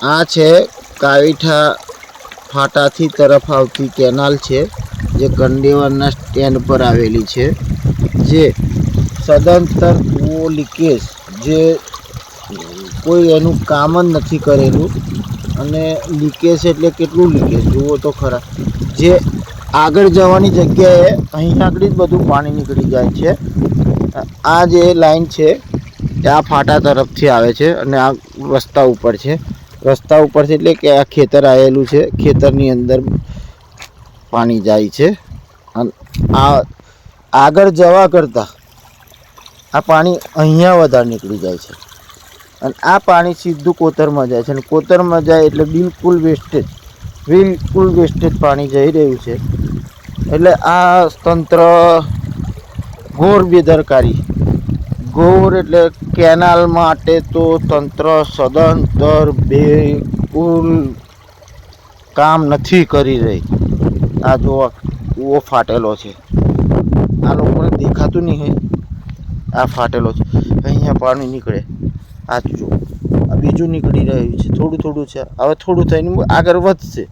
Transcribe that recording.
આ છે કાવીઠા ફાટાથી તરફ આવતી કેનાલ છે, જે કંડેવરના સ્ટેન્ડ પર આવેલી છે, જે સદંતર કૂવો લીકેજ, જે કોઈ એનું કામ જ નથી કરેલું, અને લીકેજ એટલે કેટલું લીકેજ, જુઓ તો ખરા, જે આગળ જવાની જગ્યાએ અહીં આગળ જ બધું પાણી નીકળી જાય છે. આ જે લાઈન છે આ ફાટા તરફથી આવે છે અને આ રસ્તા ઉપર છે. રસ્તા ઉપરથી એટલે કે આ ખેતર આવેલું છે, ખેતરની અંદર પાણી જાય છે. અને આ આગળ જવા કરતાં આ પાણી અહીંયા વધારે નીકળી જાય છે. અને આ પાણી સીધું કોતરમાં જાય છે અને કોતરમાં જાય એટલે બિલકુલ વેસ્ટેજ બિલકુલ વેસ્ટેજ પાણી જઈ રહ્યું છે. એટલે આ તંત્ર ઘોર બેદરકારી ઘોર એટલે કેનાલ માટે તો તંત્ર સદંતર કુલ કામ નથી કરી રહી. આ જો કૂવો ફાટેલો છે. આ લોકોને દેખાતું નહીં આ ફાટેલો છે. અહીંયા પાણી નીકળે. આ જો. આ બીજું નીકળી રહ્યું છે. થોડું થોડું છે. હવે થોડું થઈને આગળ વધશે.